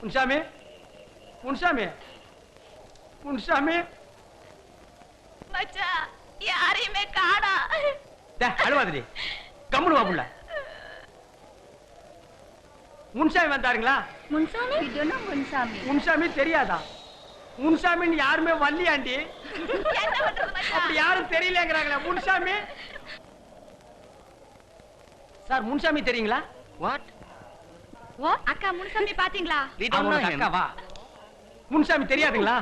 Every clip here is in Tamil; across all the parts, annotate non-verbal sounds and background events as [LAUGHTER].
முன்சாமி முன்சாமி முன்சாமி. மச்சான் யாரையுமே காணா. அழுவாதடி. கம்முனு வா புள்ள. முன்சாமி வந்தாருங்களா? முன்சாமி? முன்சாமி. முன்சாமி தெரியாதா? முன்சாமின்னு யாருமே வரலையாண்டி? என்ன பண்றது மச்சான் அப்படி யாரும் தெரியலங்கிறாங்களே முன்சாமி? சார் முன்சாமி தெரியுங்களா? வாட் ஓ அக்கா முன்சாமி பாத்தீங்களா? அக்காவா முன்சாமி தெரியாதுங்களா?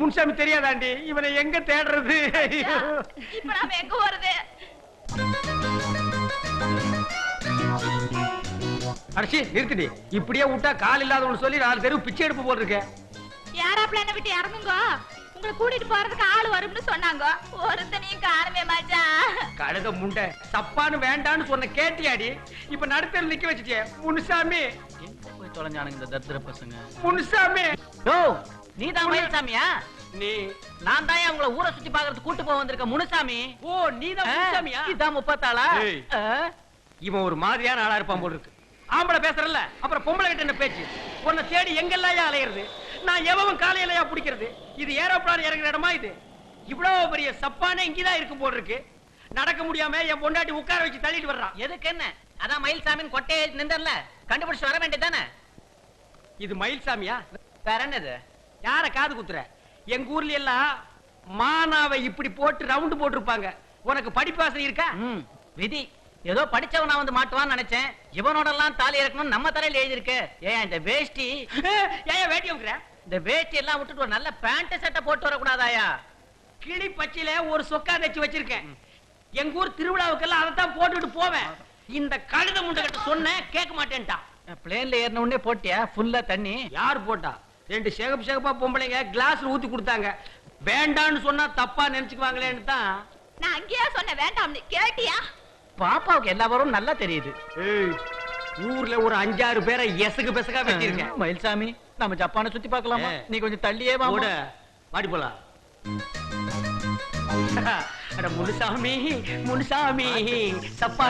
முன்சாமி தெரியாதாண்டி? இவனை எங்க தேடுறது? இப்ப நாம எங்க போறது? அடிச்சு நிறுத்துடி. இப்படியே விட்டா கால் இல்லாதவனு சொல்லி நாலு தெருவு பிச்சை எடுப்பு போட்டிருக்க. யாராப்ல என்ன விட்டு இறங்குங்க? உங்களை கூட்டிட்டு போறதுக்கு ஆள் வரும்னு சொன்னாங்க. ஒருத்தனையும் காணுமே மச்சான் கழுத முண்டை தப்பான்னு வேண்டான்னு சொன்ன கேட்டியாடி? இப்ப நடுத்தர் நிக்க வச்சுட்டே முனுசாமி. போய் தொலைஞ்சானுங்க இந்த தத்திர பசங்க? முனுசாமி. யோ நீ தான் மயில்சாமியா நீ. நான் தான் உங்களை ஊரை சுத்தி பாக்குறதுக்கு கூட்டு போக வந்திருக்க முனுசாமி. ஓ நீதான் முனுசாமியா? இதான் முப்பத்தாளா? இவன் ஒரு மாதிரியான ஆளா இருப்பான் போல இருக்கு. ஆம்பளை பேசுறல்ல அப்புறம் பொம்பளை கிட்ட என்ன பேச்சு? உன்னை தேடி எங்கெல்லாம் அலையிறது? நான் எவன் காலையிலயா பிடிக்கிறது இது ஏரோப்ளான் இறங்குற இடமா இது? இவ்வளவு பெரிய சப்பானே இங்கதான் இருக்கும் போல இருக்கு நடக்க முடியாம என் பொண்டாட்டி உட்கார வச்சு தள்ளிட்டு வர்றான் எதுக்கு என்ன? அதான் மயில்சாமின்னு கொட்டையை நின்றல கண்டுபிடிச்சு வர வேண்டியதானே இது மயில்சாமியா? வேற என்னது? யார காது குத்துற? எங்க ஊர்ல எல்லாம் மானாவை இப்படி போட்டு ரவுண்டு போட்டிருப்பாங்க. உனக்கு படிப்பாசை இருக்கா? விதி. ஏதோ படிச்சவனா வந்து மாட்டுவான்னு நினைச்சேன். இவனோட எல்லாம் தாலி இறக்கணும் நம்ம தலையில எழுதிருக்கு ஏன் இந்த வேஷ்டி? ஏன் வேட்டி வைக்கிற இந்த வேஷ்டி எல்லாம் விட்டுட்டு ஒரு நல்ல பேண்ட் சட்டை போட்டு வரக்கூடாதாயா? கிளி பச்சையில ஒரு சொக்கா தச்சு வச்சிருக்கேன். எங்க ஊர் திருவிழாவுக்கெல்லாம் அதைத்தான் போட்டுட்டு போவேன். இந்த கழுத முண்டை கிட்ட சொன்னேன் கேட்க மாட்டேன்ட்டான் பிளேன்ல ஏறின உடனே போட்டியா? ஃபுல்லா தண்ணி? யார் போட்டா? ரெண்டு சேகப் சேகப்பா பொம்பளைங்க கிளாஸ்ல ஊத்தி கொடுத்தாங்க. வேண்டான்னு சொன்னா தப்பா நினைச்சுக்குவாங்களேன்னு தான். நான் அங்கேயா சொன்ன வேண்டாம்னு. கேட்டியா? பாப்பாவுக்கு எல்லா வரும் நல்லா தெரியுது. ஏய், ஊர்ல ஒரு அஞ்சாறு பேரை எசகு பெசகா வச்சிருக்கேன் மயில்சாமி. நம்ம ஜப்பானை சுத்தி பார்க்கலாமா? ஏ. நீ கொஞ்சம் தள்ளியே வா ஓட வாடி போலாம். [LAUGHS] அட முனுசாமி முனுசாமி சப்பா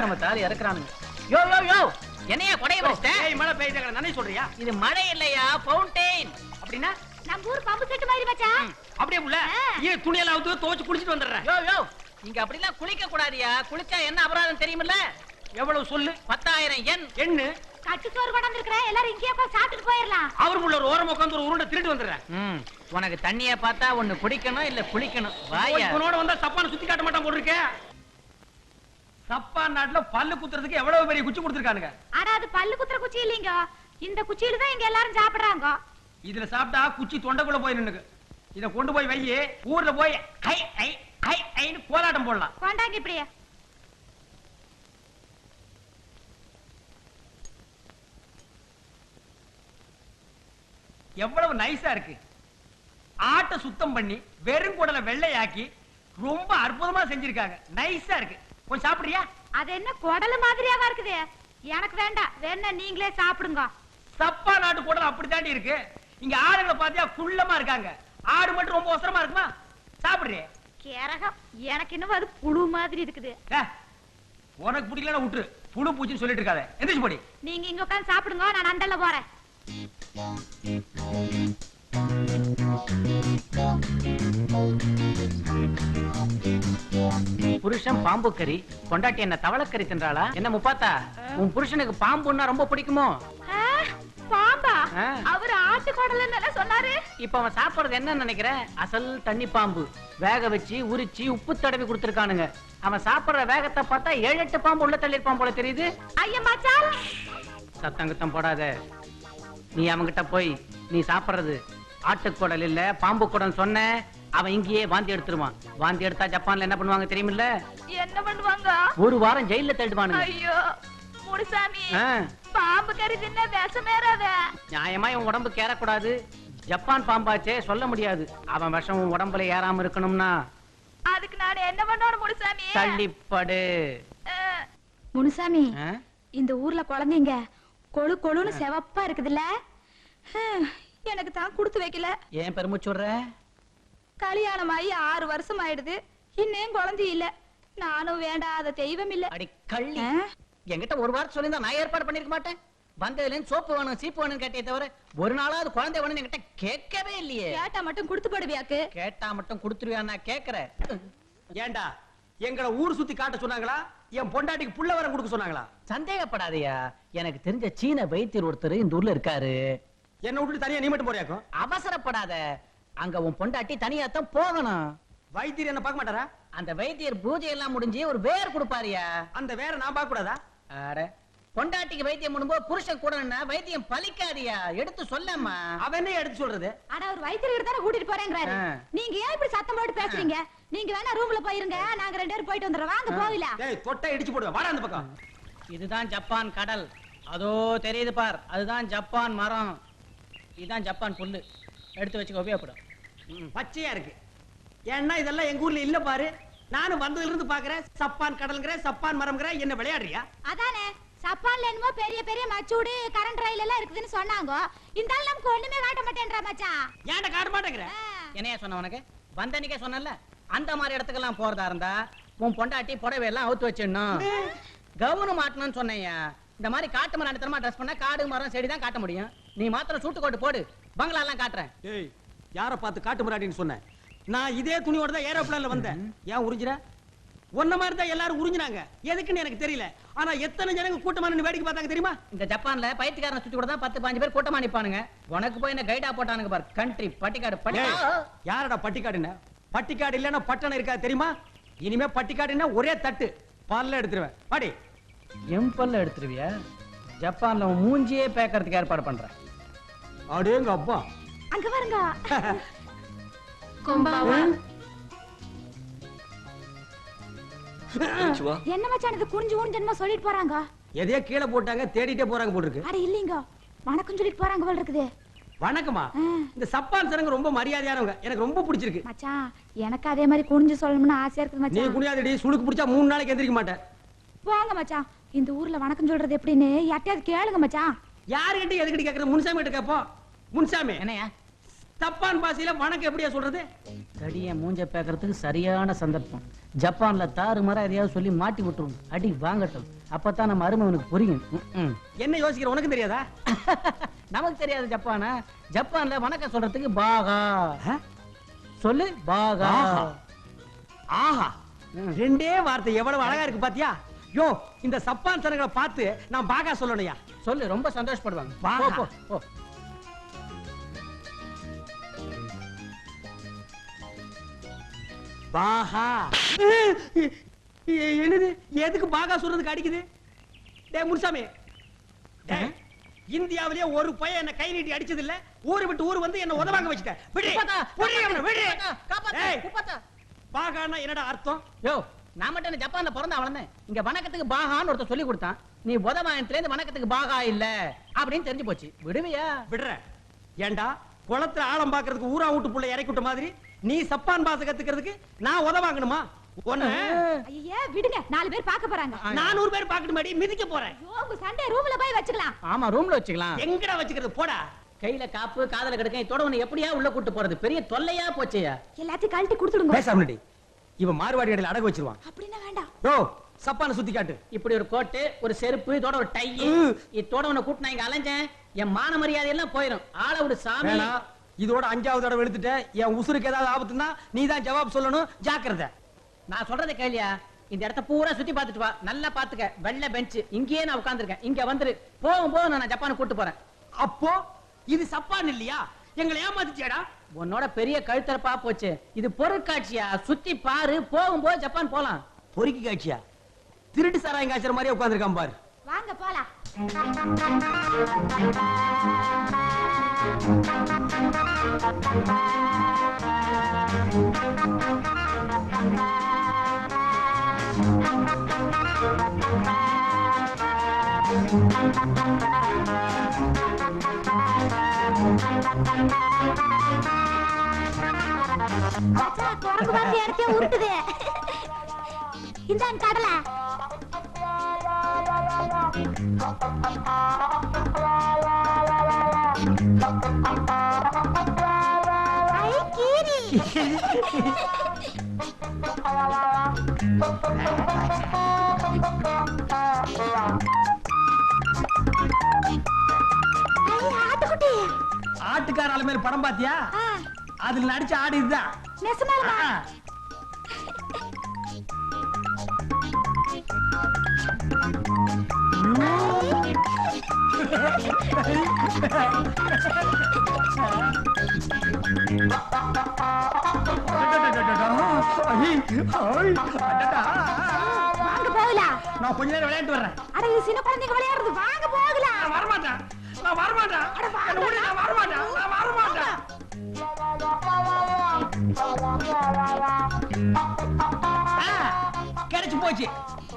நம்ம தாலி இறக்குறானுங்க. யோ யோ யோ என்னையா கொடைய ஏய் மழை பெய்யுது நானே சொல்றியா? இது மழை இல்லையா ஃபவுண்டெயின் அப்படின்னா? நம்ம ஊர் பம்பு செட்டு மாதிரி மச்சான் அப்படியே உள்ள. ஏன் துணியெல்லாம் அவுத்து துவைச்சு குளிச்சிட்டு வந்துடுறேன். யோ யோ. இங்க அப்படிலாம் குளிக்க கூடாதியா? குளிச்சா என்ன அபராதம் தெரியுமில்ல? எவ்வளவு சொல்லு? பத்தாயிரம் எண். எண்ணு? கட்டு சோறு கொண்டாந்து இருக்கிறேன் எல்லாரும் இங்கேயே போய் சாப்பிட்டுட்டு போயிடலாம் அவருக்குள்ள ஒரு ஓரம் உட்காந்து ஒரு உருண்டை திருட்டு வந்துடுறேன் ம், உனக்கு தண்ணிய பார்த்தா ஒண்ணு குடிக்கணும் இல்ல வாயா. வந்தா சப்பான சுத்தி காட்ட மாட்டான் போட்டிருக்க சப்பான் நாட்டுல பல்லு குத்துறதுக்கு எவ்வளவு பெரிய குச்சி கொடுத்துருக்கானுங்க? ஆனா அது பல்லு குத்துற குச்சி இல்லைங்க. இந்த குச்சியில தான் இங்க எல்லாரும் சாப்பிடுறாங்க. இதுல சாப்பிட்டா குச்சி தொண்டைக்குள்ள போய் நின்னுக்கு. இத கொண்டு போய் வை ஊர்ல போய் ஐ ஐ ஐ ஐன்னு கோலாட்டம் போடலாம். கொண்டாங்க இப்படியே. எவ்வளவு நைஸா இருக்கு. ஆட்டை சுத்தம் பண்ணி வெறும் குடலை வெள்ளையாக்கி ரொம்ப அற்புதமா செஞ்சிருக்காங்க. நைஸா இருக்கு. கொஞ்சம் சாப்பிடுறியா? அது என்ன குடலு மாதிரியாவா இருக்குது? எனக்கு வேண்டாம். வேணா நீங்களே சாப்பிடுங்க. சப்பா நாட்டு குடல் அப்படித்தாண்டி இருக்கு. இங்க ஆடுகளை பாத்தியா குள்ளமா இருக்காங்க. ஆடு மட்டும் ரொம்ப அவசரமா இருக்குமா? சாப்பிடுறியே? கேரகம். எனக்கு இன்னும் அது புழு மாதிரி இருக்குது. உனக்கு பிடிக்கலன்னா விட்டுரு. புழு பூச்சின்னு சொல்லிட்டு இருக்காத. எந்திரிச்சு போடி. நீங்க இங்க உட்கார்ந்து சாப்பிடுங்க. நான் அண்டல்ல போறேன். புருஷன் பாம்பு கறி கொண்டாட்டி என்ன தவளக்கறி தின்றாளா? என்ன முப்பாத்தா? உன் புருஷனுக்கு பாம்புன்னா ரொம்ப பிடிக்குமோ? பாம்பா. அவர் ஆட்டு குடல்னு சொன்னாரு? இப்ப அவன் சாப்பிடுறது என்ன நினைக்கிற அசல் தண்ணி பாம்பு. வேக வச்சு உரிச்சு உப்பு தடவி கொடுத்துருக்கானுங்க. அவன் சாப்பிடுற வேகத்தை பார்த்தா ஏழு எட்டு பாம்பு உள்ள தள்ளிருப்பான் போல தெரியுது. ஐயா மச்சான். சத்தம் குத்தம் போடாத. நீ அவன்கிட்ட போய் நீ சாப்பிடுறது. ஆட்டுக்குடல் இல்ல பாம்பு குடம் சொன்ன அவன் இங்கேயே வாந்தி எடுத்துருவான். வாந்தி எடுத்தா ஜப்பான்ல என்ன பண்ணுவாங்க தெரியுமில்ல? என்ன பண்ணுவாங்க? ஒரு வாரம் ஜெயில தள்ளிடுவானுங்க ஐயோ முனுசாமி ஆ, பாம்பு கறி தின்ன விஷமேறாத நியாயமா இவன் உடம்புக்கு ஏறக்கூடாது. ஜப்பான் பாம்பாச்சே சொல்ல முடியாது. அவன் விஷம் உன் உடம்புல ஏறாம இருக்கணும்னா. அதுக்கு நான் என்ன பண்ணணும் முனுசாமி? தள்ளிப்படு. முனுசாமி? இந்த ஊர்ல குழந்தைங்க கொழு கொழுன்னு செவப்பா இருக்குதுல்ல? எனக்கு தான் கொடுத்து வைக்கல. ஏன் பெருமுச்சுடுற கல்யாணம் ஆகி ஆறு வருஷம் ஆயிடுது. இன்னும் குழந்தை இல்ல. நானும் வேண்டாத தெய்வம் இல்ல. அடி கள்ளி? என்கிட்ட ஒரு வாரம் சொல்லியிருந்தா நான் ஏற்பாடு பண்ணிருக்க மாட்டேன். வந்ததுல இருந்து சோப்பு வேணும் சீப்பு வேணும் கேட்டே தவிர ஒரு நாளாவது குழந்தை வேணும்னு என்கிட்ட கேட்கவே இல்லையே. கேட்டா மட்டும் கொடுத்து போடுவியாக்கு? கேட்டா மட்டும் கொடுத்துருவியா நான் கேக்குறேன். ஏண்டா எங்களை ஊர் சுத்தி காட்ட சொன்னாங்களா? என் பொண்டாட்டிக்கு புள்ள வரம் கொடுக்க சொன்னாங்களா? சந்தேகப்படாதயா. எனக்கு தெரிஞ்ச சீன வைத்தியர் ஒருத்தர் இந்த ஊர்ல இருக்காரு. என்ன விட்டுட்டு தனியா நீ மட்டும் போறியாக்கும்? அவசரப்படாத. அங்க உன் பொண்டாட்டி தனியாத்தான் போகணும். வைத்தியர் என்ன பார்க்க மாட்டாரா? அந்த வைத்தியர் பூஜை எல்லாம் முடிஞ்சு ஒரு வேர் கொடுப்பாருயா. அந்த வேற நான் பார்க்க கூடாதா அட பொண்டாட்டிக்கு வைத்தியம் பண்ணும்போது புருஷன் கூட வைத்தியம் பலிக்காதியா எடுத்து சொல்லம்மா. அவன் எடுத்து சொல்றது? ஆனா ஒரு வைத்தியர் தானே கூட்டிட்டு போறேங்கிறாரு. நீங்க ஏன் இப்படி சத்தம் போட்டு பேசுறீங்க? நீங்க வேணா ரூம்ல போயிருங்க. நாங்க ரெண்டு பேரும் போயிட்டு வந்துடுறோம். வாங்க போகல டேய் தொட்டை இடிச்சு போடுவேன். வாடா அந்த பக்கம். இதுதான் ஜப்பான் கடல். அதோ தெரியுது பார். அதுதான் ஜப்பான் மரம். இதுதான் ஜப்பான் புல்லு. எடுத்து வச்சுக்க உபயோகப்படும். ம், பச்சையா இருக்கு. ஏன்னா இதெல்லாம் எங்க ஊர்ல இல்ல பாரு. நானும் வந்ததுல இருந்து பாக்குறேன். சப்பான் கடல்ங்கிற சப்பான் மரம்ங்கிற என்ன விளையாடுறியா? அதானே? சப்பான்ல என்னமோ பெரிய பெரிய மச்சூடு கரண்ட் ரயில் எல்லாம் இருக்குதுன்னு சொன்னாங்க. இந்த ஆள் நமக்கு ஒண்ணுமே காட்ட மாட்டேன்றா மச்சான் ஏன்டா காட்ட மாட்டேங்கிற. என்னையா சொன்ன உனக்கு? வந்தன்னைக்கே சொன்னல அந்த மாதிரி இடத்துக்கெல்லாம் போறதா இருந்தா உன் பொண்டாட்டி புடவை எல்லாம் அவுத்து வச்சிடணும். கவுனு மாட்டணும்னு சொன்னேயா இந்த மாதிரி காட்டு மரம் அடுத்தமா ட்ரெஸ் பண்ணா காடு மரம் செடி தான் காட்ட முடியும். நீ மாத்திரம் சூட்டு கோட்டு போடு பங்களா எல்லாம் காட்டுறேன். ஏய் யார பார்த்து காட்டு முறாடின்னு சொன்னேன் நான் இதே துணியோட தான் ஏரோப்ளான்ல வந்தேன். ஏன் உறிஞ்சிற? உன்ன மாதிரி தான் எல்லாரும் உறிஞ்சினாங்க. எதுக்குன்னு எனக்கு தெரியல. ஆனா எத்தனை ஜனங்க கூட்டமா நின்னு வேடிக்கை பார்த்தாங்க தெரியுமா? இந்த ஜப்பான்ல பைத்தியக்காரனை சுத்தி கூட தான் பத்து பாஞ்சு பேர் கூட்டமா நிப்பானுங்க. உனக்கு போய் என்ன கைடா போட்டானுங்க பாரு. கண்ட்ரி பட்டிக்காடு பட்டிக்காடு யாரடா பட்டிக்காடுன்னு? பட்டிக்காடு இல்லன்னா பட்டணம் இருக்கா தெரியுமா? இனிமே பட்டிக்காடுன்னா ஒரே தட்டு. பல்ல எடுத்துருவேன். பாடி எம்பல்ல எடுத்துருவியா? ஜப்பான்ல உன் மூஞ்சியே பேக்கறதுக்கு ஏற்பாடு பண்றேன் அடேங்க அப்பா அங்க பாருங்க. [LAUGHS] என்ன மச்சான் இது குறிஞ்சு ஊஞ்சன்மா சொல்லிட்டு போறாங்க? எதையோ கீழே போட்டாங்க தேடிட்டே போறாங்க போட்டுருக்கு அட இல்லீங்க. வணக்கம் சொல்லிட்டு போறாங்க போல இருக்குது. வணக்கமா. இந்த சப்பான் சனங்க ரொம்ப மரியாதையானவங்க. எனக்கு ரொம்ப பிடிச்சிருக்கு. மச்சான் எனக்கு அதே மாதிரி குனிஞ்சு சொல்லணும்னு ஆசையா இருக்குது நீ மச்சான். குனியாதடி சுளுக்கு பிடிச்சா மூணு நாளைக்கு எந்திரிக்க மாட்டேன். போங்க மச்சான். இந்த ஊர்ல வணக்கம் சொல்றது எப்படின்னு யார்ட்டையாவது கேளுங்க மச்சான். யாருகிட்ட எதுக்கிட்ட கேக்குறது முன்சாமி கிட்ட கேப்போம். முன்சாமி. என்னையா தப்பான் பாசையில வணக்கம் எப்படியா சொல்றது? தடிய மூஞ்ச பேக்கறதுக்கு சரியான சந்தர்ப்பம். ஜப்பான்ல தாறு மரம் எதையாவது சொல்லி மாட்டி விட்டுரும். அடி வாங்கட்டும். அப்பதான் நம்ம அருமை உனக்கு புரியும். என்ன யோசிக்கிற உனக்கு தெரியாதா? [LAUGHS] நமக்கு தெரியாது ஜப்பானா? ஜப்பான்ல வணக்கம் சொல்றதுக்கு பாகா? சொல்லு பாகா. ஆஹா. ரெண்டே வார்த்தை எவ்வளவு அழகா இருக்கு பாத்தியா? யோ இந்த சப்பான் சனங்களை பார்த்து நான் பாகா சொல்லணும்யா. சொல்லு ரொம்ப சந்தோஷப்படுவாங்க. பாகா. பாகா. என்னது? எதுக்கு பாகா சொல்றதுக்கு அடிக்குது? டேய் முனுசாமி. டேய், இந்தியாவிலேயே ஒரு பையன் என்ன கை நீட்டி அடிச்சது இல்ல ஊரு விட்டு ஊர் வந்து என்ன உதவாங்க வச்சுட்ட விடு. உப்பாத்தா, விடு அவனை, விடு. உப்பாத்தா, காப்பாத்து, ஏய், உப்பாத்தா. பாகான்னா என்னடா அர்த்தம்? யோ நான் மட்டும் என்ன ஜப்பான்ல பிறந்த வளர்ந்தேன். இங்க வணக்கத்துக்கு பாகான்னு ஒருத்தர் சொல்லி கொடுத்தான். நீ உதவாயத்துல இருந்து வணக்கத்துக்கு பாகா இல்ல அப்படின்னு தெரிஞ்சு போச்சு. விடுவியா? விடுற ஏண்டா? குளத்துல ஆழம் பாக்குறதுக்கு ஊரா வீட்டு புள்ள இறக்கி விட்ட மாதிரி நீ சப்பான் பாச கத்துக்கிறதுக்கு நான் உதவாங்கணுமா ஒண்ணு. ஐயே விடுங்க. நாலு பேர் பார்க்க போறாங்க. நானூறு பேர் பாக்கட்டுமாடி மிதிக்க போறேன். உங்க சண்டே ரூம்ல போய் வச்சுக்கலாம். ஆமா ரூம்ல வச்சுக்கலாம். எங்கடா வச்சுக்கிறது? போடா. கையில காப்பு காதல கிடக்க இதோட உன்னை எப்படியா உள்ள கூட்டு போறது? பெரிய தொல்லையா போச்சேயா எல்லாத்தையும் கழட்டி கொடுத்துடுங்க. பேச முன்னாடி இவன் மார்வாடி இடையில அடகு வச்சிருவான். அப்படின்னா வேண்டாம். யோ சப்பான சுத்தி காட்டு. இப்படி ஒரு கோட்டு ஒரு செருப்பு இதோட ஒரு டை. இதோட உன்னை கூட்டு நான் இங்க அலைஞ்சேன் என் மான மரியாதை எல்லாம் போயிடும் ஆள விடு சாமி. இதோட அஞ்சாவது தடவை எடுத்துட்ட என் உசுருக்கு ஏதாவது ஆபத்துன்னா நீ தான் ஜவாப் சொல்லணும். ஜாக்கிரதை. நான் சொல்றதை கேளியா? இந்த இடத்த பூரா சுத்தி பார்த்துட்டு வா. நல்லா பாத்துக்க வெள்ளை பெஞ்ச் இங்கேயே நான் உட்கார்ந்திருக்கேன். இங்க வந்துரு. போகும் போது நான் ஜப்பான் கூட்டு போறேன். அப்போ இது சப்பான் இல்லையா? எங்களை ஏமாத்திச்சேடா உன்னோட பெரிய கழுத்தரப்பா போச்சு. இது பொருட்காட்சியா? சுத்தி பாரு. போகும்போது ஜப்பான் போலாம். பொறுக்கி காட்சியா? திருட்டு சாராயம் காய்ச்சற மாதிரியே உட்காந்துருக்கான் பாரு. வாங்க போலாம். மச்சான், குரங்கு வந்து இடத்தையே உருட்டுது. இந்தாங்க கடலை. ஆட்டுக்காரால மேல படம் பாத்தியா? அதுல நடிச்ச ஆடு இதுதான். வாங்க போகலாம். நான் கொஞ்ச நேரம் விளையாட்டு வர்றேன். அட இது சின்ன குழந்தைங்க விளையாடுறது. வாங்க போகலாம். நான் நான் என்னை விடு, நான் வரமாட்டேன். நான் வரமாட்டேன். ஆ, கிடைச்சு போச்சு.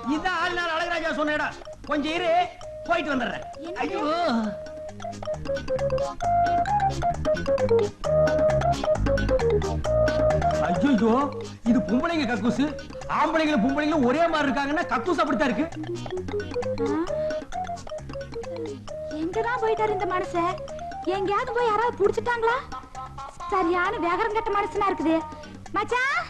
இதான் ஆளுநர் அழகராஜா சொன்ன இடம். கொஞ்சம் இரு. போயிட்டு வந்துடுறேன்? ஐயோ. ஐயோ இது பொம்பளைங்க கக்கூசு. ஆம்பளைங்களும் பொம்பளைங்களும் ஒரே மாதிரி இருக்காங்கன்னா கக்கூஸ் அப்படித்தான் இருக்கு. எங்கதான் போயிட்டாரு இந்த மனுஷன்? எங்கேயாவது போய் யாராவது புடிச்சிட்டாங்களா? சரியான வேகரம் கட்ட மனுஷனா இருக்குது. மச்சான்?